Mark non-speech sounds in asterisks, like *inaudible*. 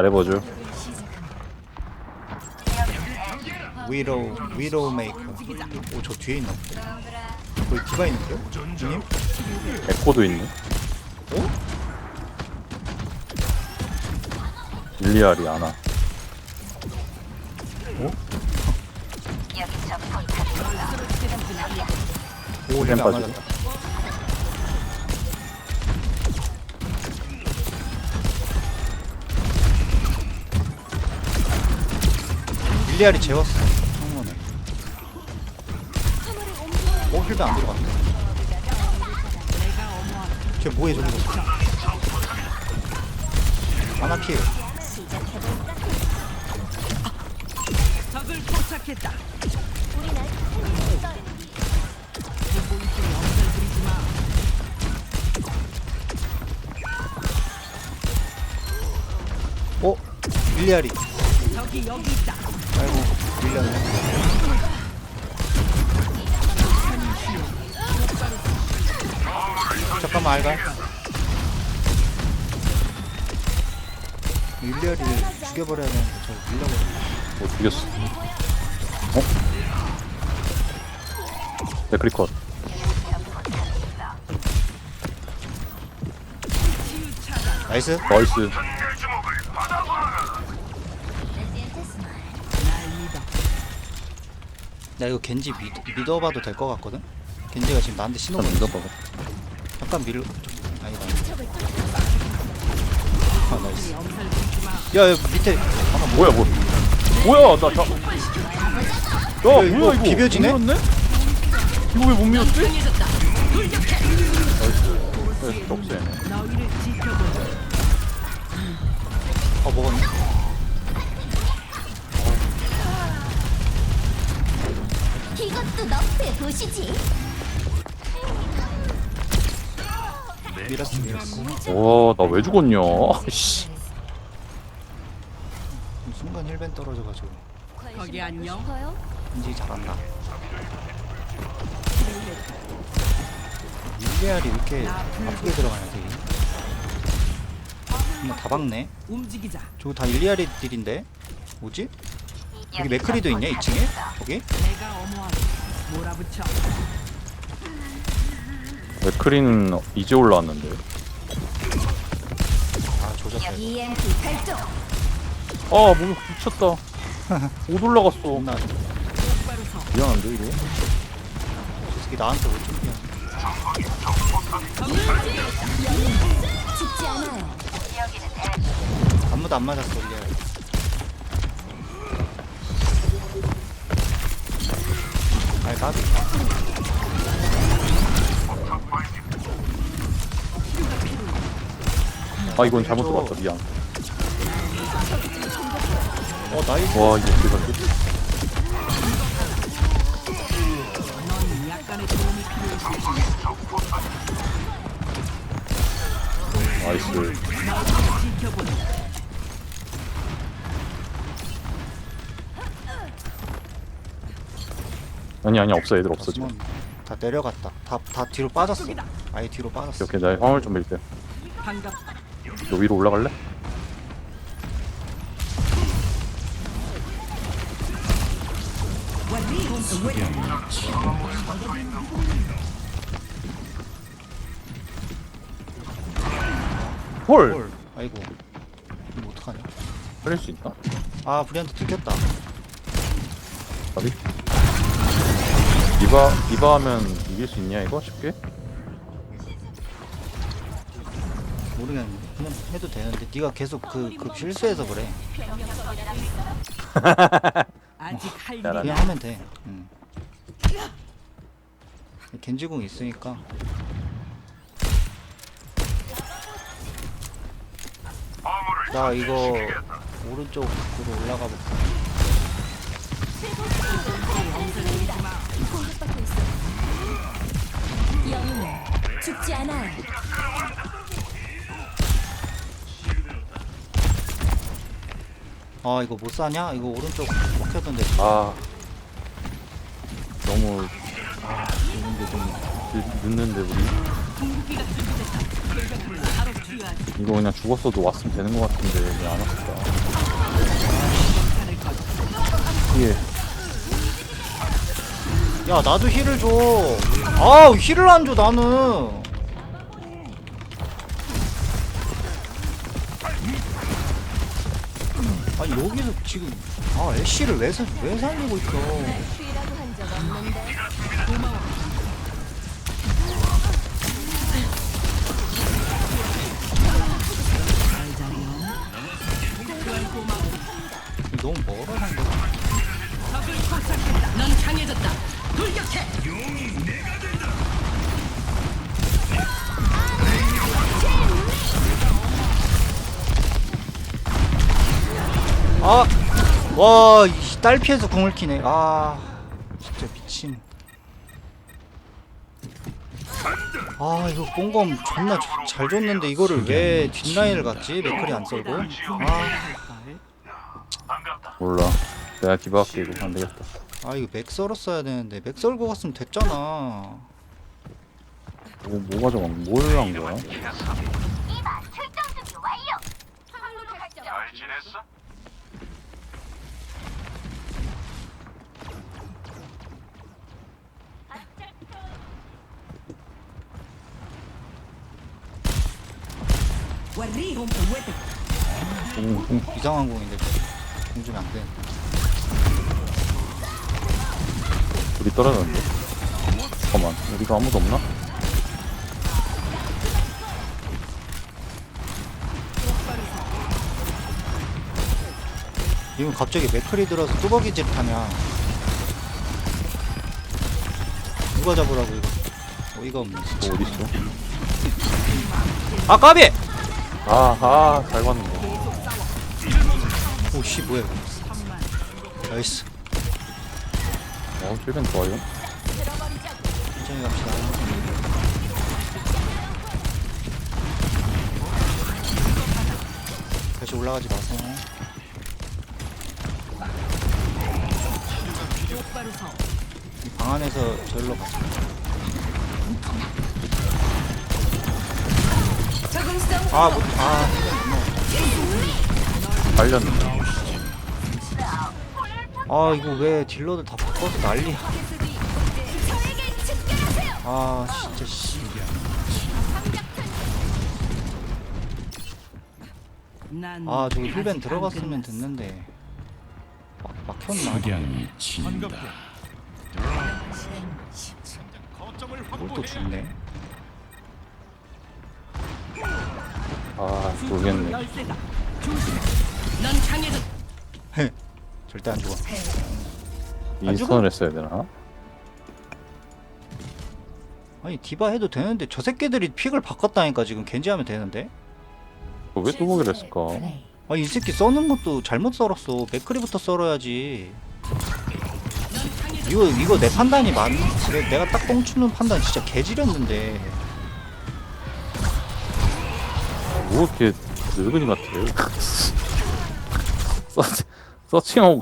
잘해보죠. 위로우 위로우 메이커 오저 뒤에 있나 보다 거기 디바 있는데요? 님? 에코도 있네. 어? 일리알이 안 와. 오 빠지고. 맞았다 밀리알이 재웠어 창문에 어 힐도 안 들어갔네 쟤 뭐해 저기서 아나킬 적을 포착했다. 어? 밀리알이 적이 여기 있다. 밀렸네 잠깐만 알가 밀리알이를 죽여버려야 되는데 저 밀려버렸네 뭐 죽였어. 어? 데크리컷. 나이스 나이스. 나 이거 겐지 믿, 믿어봐도 될 것 같거든? 겐지가 지금 나한테 신호 일단 보냈어 믿어봐. 잠깐 밀 아니다 아 나이스 야, 야 밑에 뭐 뭐야 뭐? 뭐야 나 자. 야 뭐야 이거 이거? 비벼지네? 못 밀었네? 이거 왜 못 밀었지? 나이스. 그래서 덕세. 어 먹었네 이것도 너프의 도시지. 밀었어 밀었어 와 나 왜 죽었냐? 씨. 순간 힐벤 떨어져가지고 거기 안녕. 겐지 잘한다 밀리알이 왜 이렇게 아프게 들어가냐 되게 정말 다 박네 움직이자. 저거 다 일리알이 딜인데 뭐지? 여기 맥크리도 있냐 2층에? 거기? 내가 어머하고 몰아붙여. 맥크리는 이제 올라왔는데. 아 조졌다 이거 EMP 발동. 아 몸이 미쳤다. *laughs* 못 올라갔어. 존나 똑바로 서. 미안한데 이거? 저 새끼 나한테 죽지 않아요. 아무도 안 맞았어 일리 아 이건 잘못 들어갔다 미안. 어 나이스 와 이거 어떻게 갔지? 나이스. 아니 아니 없어 애들 없어 지금. 지금 다 내려갔다 다, 다 뒤로 빠졌어 아예 뒤로 빠졌어 이렇게 나 화물 좀 밀게. 반갑다. 너 위로 올라갈래? 헐! 헐 아이고 이거 어떡하냐 살릴 수 있나? 아 브리한테 들켰다 어디? 이바 이바 하면 이길 수 있냐 이거 쉽게? 모르겠는데 그냥 해도 되는데 네가 계속 그, 그 실수해서 그래 *laughs* 아직 할 일이 잘하네. 그냥 하면 돼 응. 겐지궁 있으니까 나 이거 오른쪽으로 올라가 볼게 아 이거 못 사냐? 이거 오른쪽 먹혔던데 아 너무 아 이런데 좀 늦- 늦는데 우리. 이거 그냥 죽었어도 왔으면 되는 것 같은데 왜 안 왔을까? 예. 야 나도 힐을 줘 아 힐을 안 줘 나는 아니 여기서 지금 아 애쉬를 왜, 사, 왜 살리고 있어. 너무 멀어 적을 포착했다. 넌 강해졌다. 돌격해. 아! 와, 이 딸피에서 궁을 키네. 아, 진짜 미친. 아, 이거 뽕검 존나 조- 잘 줬는데 이거를 왜 뒷라인을 갔지? 맥클이 안 썰고. 아, 몰라. 내가 디바할게 이거 안 되겠다. 아 이거 맥 썰었어야 되는데 맥 썰고 갔으면 됐잖아. 뭐, 뭐가 정한 뭘한 거야? 공, 공, 이상한 공인데 공 주면 안 돼. 우리 떨어졌는데? 잠깐만, 우리가 아무도 없나? 이건 갑자기 맥클이 들어서 뚜벅이질 하냐. 누가 잡으라고 이거. 어이가 없네. 진짜. 너 어딨어? 아 까비! 아, 아, 잘 봤는데. 오씨 뭐야 이거. 나이스. 어, 필벤 좋아요. 천천히 갑시다. 다시 올라가지 마세요. 이 방 안에서 저리로 가세요. 아, 못, 아, 달렸는데. 아, 이거 왜 딜러들 다 바꿔서 난리야. 아, 진짜, 씨. 난 아, 저기 힐벤 들어갔으면. 됐는데. 막, 막혔나? 뭘또 죽네? 아, 모르겠네. 절대 안 죽어. 인스턴을 했어야 되나? 아니, 디바 해도 되는데, 저 새끼들이 픽을 바꿨다니까, 지금 겐지 하면 되는데? 그거 왜 뚜벅이를 했을까? 아니, 이 새끼 써는 것도 잘못 썰었어. 맥크리부터 썰어야지. 이거, 이거 내 판단이 맞, 그래, 내가 딱 뻥치는 판단 진짜 개지렸는데. 뭐 이렇게 늙은이 같아. 서칭하고